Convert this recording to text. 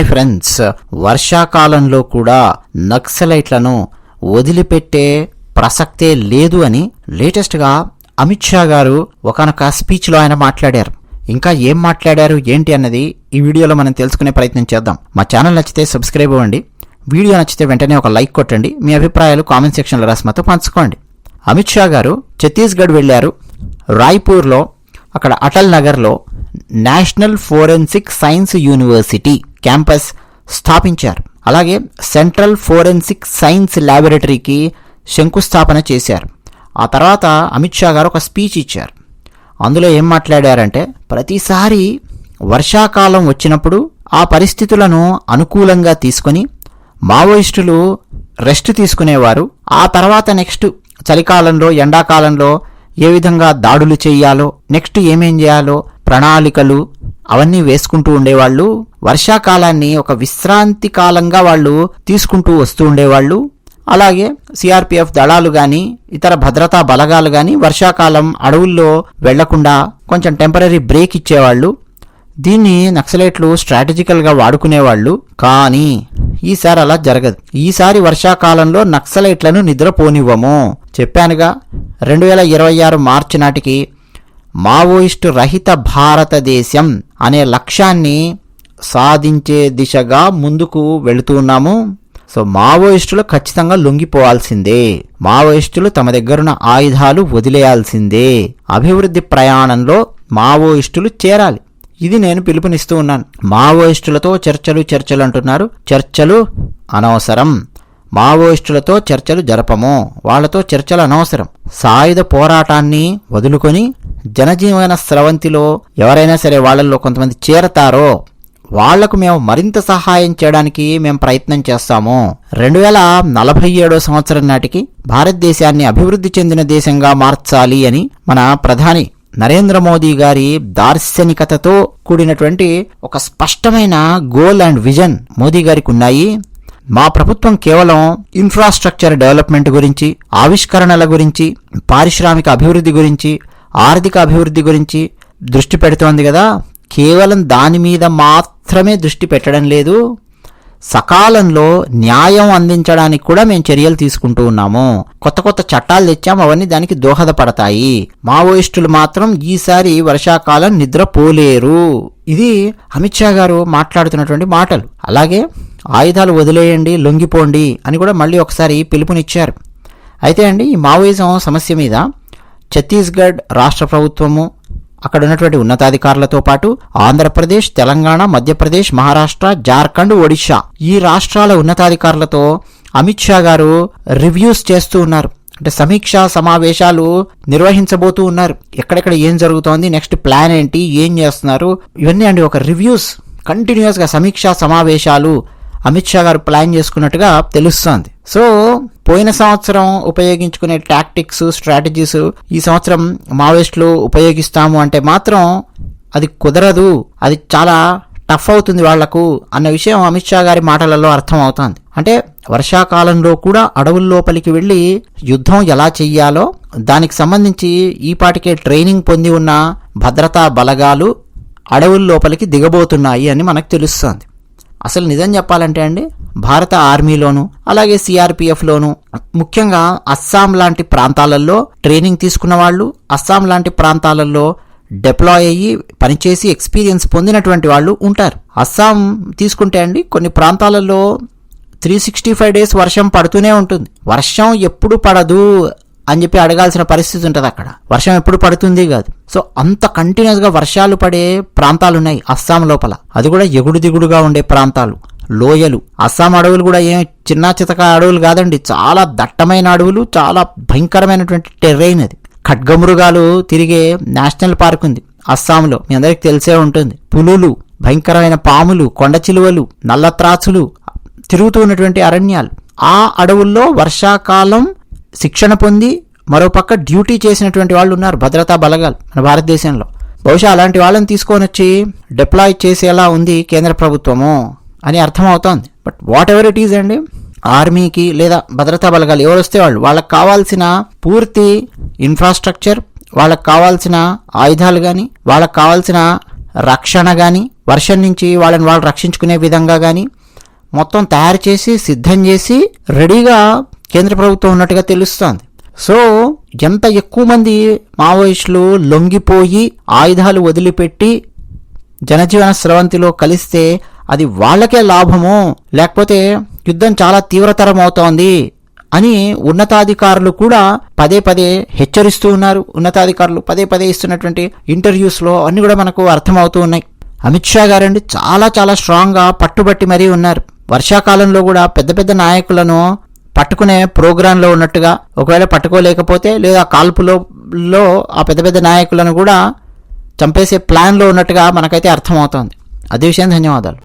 Hi friends. వర్షాకాలంలో కూడా నక్సలైట్లను వదిలిపెట్టే ప్రసక్తే లేదు అని లేటెస్ట్గా అమిత్ షా గారు ఒకనొక స్పీచ్లో ఆయన మాట్లాడారు. ఇంకా ఏం మాట్లాడారు ఏంటి అన్నది ఈ వీడియోలో మనం తెలుసుకునే ప్రయత్నం చేద్దాం. మా ఛానల్ నచ్చితే సబ్స్క్రైబ్ అవ్వండి. వీడియో నచ్చితే వెంటనే ఒక లైక్ కొట్టండి. మీ అభిప్రాయాలు కామెంట్ సెక్షన్లో రాసి మాతో పంచుకోండి. అమిత్ షా గారు ఛత్తీస్గఢ్ వెళ్ళారు. రాయ్పూర్లో అక్కడ అటల్ నగర్లో national forensic science university campus స్థాపించారు. అలాగే సెంట్రల్ ఫోరెన్సిక్ సైన్స్ ల్యాబొరేటరీకి శంకుస్థాపన చేశారు. ఆ తర్వాత అమిత్ షా గారు ఒక స్పీచ్ ఇచ్చారు. అందులో ఏం మాట్లాడారంటే ప్రతిసారి వర్షాకాలం వచ్చినప్పుడు ఆ పరిస్థితులను అనుకూలంగా తీసుకొని మావోయిస్టులు రెస్ట్ తీసుకునేవారు. ఆ తర్వాత నెక్స్ట్ చలికాలంలో ఎండాకాలంలో ఏ విధంగా దాడులు చేయాలో నెక్స్ట్ ఏమేం చేయాలో ప్రణాళికలు అవన్నీ వేసుకుంటూ ఉండేవాళ్ళు. వర్షాకాలాన్ని ఒక విశ్రాంతి కాలంగా వాళ్ళు తీసుకుంటూ వస్తూ ఉండేవాళ్ళు. అలాగే సిఆర్పిఎఫ్ దళాలు గాని ఇతర భద్రతా బలగాలు గాని వర్షాకాలం అడవుల్లో వెళ్ళకుండా కొంచెం టెంపరీ బ్రేక్ ఇచ్చేవాళ్ళు. దీన్ని నక్సలైట్లు స్ట్రాటజికల్గా వాడుకునేవాళ్ళు. కానీ ఈసారి అలా జరగదు. ఈసారి వర్షాకాలంలో నక్సలైట్లను నిద్రపోనివ్వము. చెప్పానుగా రెండు వేల ఇరవై ఆరు మార్చి నాటికి మావోయిస్టు రహిత భారతదేశం అనే లక్ష్యాన్ని సాధించే దిశగా ముందుకు వెళుతున్నాము సో మావోయిస్టులు ఖచ్చితంగా లొంగిపోవాల్సిందే. మావోయిస్టులు తమ దగ్గరున్న ఆయుధాలు వదిలేయాల్సిందే. అభివృద్ధి ప్రయాణంలో మావోయిస్టులు చేరాలి. ఇది నేను పిలుపునిస్తూ ఉన్నాను. మావోయిస్టులతో చర్చలు చర్చలు అంటున్నారు. చర్చలు అనవసరం. మావోయిస్టులతో చర్చలు జరపము. వాళ్ళతో చర్చలు అనవసరం. సాయుధ పోరాటాన్ని వదులుకొని జనజీవన స్రవంతిలో ఎవరైనా సరే వాళ్ళల్లో కొంతమంది చేరతారో వాళ్ళకు మేము మరింత సహాయం చేయడానికి మేము ప్రయత్నం చేస్తాము. రెండు వేల నలభై ఏడో సంవత్సరం నాటికి భారతదేశాన్ని అభివృద్ధి చెందిన దేశంగా మార్చాలి అని మన ప్రధాని నరేంద్ర మోదీ గారి దార్శనికతతో కూడినటువంటి ఒక స్పష్టమైన గోల్ అండ్ విజన్ మోదీ గారికి ఉన్నాయి. మా ప్రభుత్వం కేవలం ఇన్ఫ్రాస్ట్రక్చర్ డెవలప్మెంట్ గురించి ఆవిష్కరణల గురించి పారిశ్రామిక అభివృద్ధి గురించి ఆర్థిక అభివృద్ధి గురించి దృష్టి పెడుతోంది కదా. కేవలం దాని మీద మాత్రమే దృష్టి పెట్టడం లేదు. సకాలంలో న్యాయం అందించడానికి కూడా మేము చర్యలు తీసుకుంటూ ఉన్నాము. కొత్త కొత్త చట్టాలు తెచ్చాం అవన్నీ దానికి దోహదపడతాయి. మావోయిస్టులు మాత్రం ఈసారి వర్షాకాలం నిద్రపోలేరు. ఇది అమిత్ షా గారు మాట్లాడుతున్నటువంటి మాటలు. అలాగే ఆయుధాలు వదిలేయండి లొంగిపోండి అని కూడా మళ్ళీ ఒకసారి పిలుపునిచ్చారు. అయితే అండి ఈ మావోయిజం సమస్య మీద ఛత్తీస్గఢ్ రాష్ట్ర ప్రభుత్వము అక్కడ ఉన్నటువంటి ఉన్నతాధికారులతో పాటు ఆంధ్రప్రదేశ్ తెలంగాణ మధ్యప్రదేశ్ మహారాష్ట్ర జార్ఖండ్ ఒడిశా ఈ రాష్ట్రాల ఉన్నతాధికారులతో అమిత్ షా గారు రివ్యూస్ చేస్తూ ఉన్నారు. అంటే సమీక్షా సమావేశాలు నిర్వహించబోతూ ఉన్నారు. ఎక్కడెక్కడ ఏం జరుగుతోంది నెక్స్ట్ ప్లాన్ ఏంటి ఏం చేస్తున్నారు ఇవన్నీ అండి ఒక రివ్యూస్. కంటిన్యూస్గా సమీక్షా సమావేశాలు అమిత్ షా గారు ప్లాన్ చేసుకున్నట్టుగా తెలుస్తోంది. సో పోయిన సంవత్సరం ఉపయోగించుకునే టాక్టిక్స్ స్ట్రాటజీస్ ఈ సంవత్సరం మావోయిస్టులు ఉపయోగిస్తాము అంటే మాత్రం అది కుదరదు. అది చాలా టఫ్ అవుతుంది వాళ్ళకు అన్న విషయం అమిత్ షా గారి మాటలలో అర్థం అవుతుంది అంటే వర్షాకాలంలో కూడా అడవుల లోపలికి వెళ్ళి యుద్ధం ఎలా చెయ్యాలో దానికి సంబంధించి ఈపాటికే ట్రైనింగ్ పొంది ఉన్న భద్రతా బలగాలు అడవుల లోపలికి దిగబోతున్నాయి అని మనకు తెలుస్తుంది. అసలు నిజం చెప్పాలంటే అండి భారత ఆర్మీలోను అలాగే సిఆర్పిఎఫ్లోను ముఖ్యంగా అస్సాం లాంటి ప్రాంతాలలో ట్రైనింగ్ తీసుకున్న వాళ్ళు అస్సాం లాంటి ప్రాంతాలలో డిప్లాయ్ అయ్యి పనిచేసి ఎక్స్పీరియన్స్ పొందినటువంటి వాళ్ళు ఉంటారు. అస్సాం తీసుకుంటే అండి కొన్ని ప్రాంతాలలో త్రీ సిక్స్టీ ఫైవ్ డేస్ వర్షం పడుతూనే ఉంటుంది. వర్షం ఎప్పుడు పడదు అని చెప్పి అడగాల్సిన పరిస్థితి ఉంటుంది అక్కడ. వర్షం ఎప్పుడు పడుతుంది కాదు. సో అంత కంటిన్యూస్గా వర్షాలు పడే ప్రాంతాలు ఉన్నాయి అస్సాం లోపల. అది కూడా ఎగుడు దిగుడుగా ఉండే ప్రాంతాలు. లోయలు. అస్సాం అడవులు కూడా ఏం చిన్న చితక అడవులు కాదండి. చాలా దట్టమైన అడవులు చాలా భయంకరమైనటువంటి టెర్రైన్ అది. ఖడ్గమృగాలు తిరిగే నేషనల్ పార్క్ ఉంది అస్సాంలో. మీ అందరికి తెలిసే ఉంటుంది. పులులు భయంకరమైన పాములు కొండ చిలువలు నల్లత్రాచులు తిరుగుతూ ఉన్నటువంటి అరణ్యాలు. ఆ అడవుల్లో వర్షాకాలం శిక్షణ పొంది మరోపక్క డ్యూటీ చేసినటువంటి వాళ్ళు ఉన్నారు భద్రతా బలగాలు మన భారతదేశంలో. బహుశా అలాంటి వాళ్ళని తీసుకొని వచ్చి డిప్లాయ్ చేసేలా ఉంది కేంద్ర ప్రభుత్వము అని అర్థమవుతోంది. But whatever it is అండి ఆర్మీకి లేదా భద్రతా బలగాలు ఎవరు వస్తే వాళ్ళు వాళ్ళకి కావాల్సిన పూర్తి ఇన్ఫ్రాస్ట్రక్చర్ వాళ్ళకి కావాల్సిన ఆయుధాలు కానీ వాళ్ళకి కావాల్సిన రక్షణ కానీ వర్షం నుంచి వాళ్ళని వాళ్ళు రక్షించుకునే విధంగా కానీ మొత్తం తయారు చేసి సిద్ధం చేసి రెడీగా కేంద్ర ప్రభుత్వం ఉన్నట్టుగా తెలుస్తోంది. సో ఎంత ఎక్కువ మంది మావోయిస్టులు లొంగిపోయి ఆయుధాలు వదిలిపెట్టి జనజీవన స్రవంతిలో కలిస్తే అది వాళ్ళకే లాభము లేకపోతే యుద్ధం చాలా తీవ్రతరం అవుతోంది అని ఉన్నతాధికారులు కూడా పదే పదే హెచ్చరిస్తూ ఉన్నారు. ఉన్నతాధికారులు పదే పదే ఇస్తున్నటువంటి ఇంటర్వ్యూస్లో అన్నీ కూడా మనకు అర్థమవుతూ ఉన్నాయి. అమిత్ షా గారండి చాలా చాలా స్ట్రాంగ్గా పట్టుబట్టి మరీ ఉన్నారు. వర్షాకాలంలో కూడా పెద్ద పెద్ద నాయకులను పట్టుకునే ప్రోగ్రాంలో ఉన్నట్టుగా ఒకవేళ పట్టుకోలేకపోతే లేదా కాల్పులో లో ఆ పెద్ద పెద్ద నాయకులను కూడా చంపేసే ప్లాన్లో ఉన్నట్టుగా మనకైతే అర్థమవుతోంది. అదే విషయం. ధన్యవాదాలు.